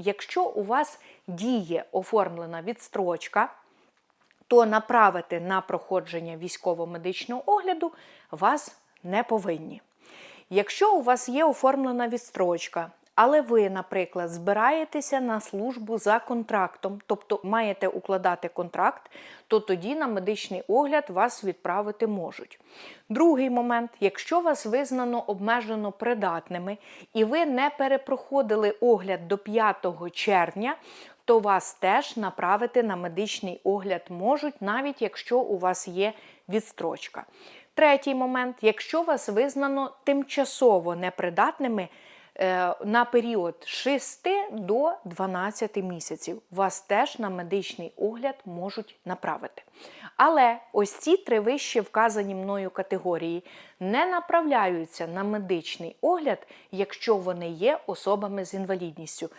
Якщо у вас діє оформлена відстрочка, то направити на проходження військово-медичного огляду вас не повинні. Якщо у вас є оформлена відстрочка, але ви, наприклад, збираєтеся на службу за контрактом, тобто маєте укладати контракт, то тоді на медичний огляд вас відправити можуть. Другий момент, якщо вас визнано обмежено придатними і ви не перепроходили огляд до 5 червня, то вас теж направити на медичний огляд можуть, навіть якщо у вас є відстрочка. Третій момент, якщо вас визнано тимчасово непридатними на період 6 до 12 місяців, вас теж на медичний огляд можуть направити. Але ось ці три вище вказані мною категорії не направляються на медичний огляд, якщо вони є особами з інвалідністю.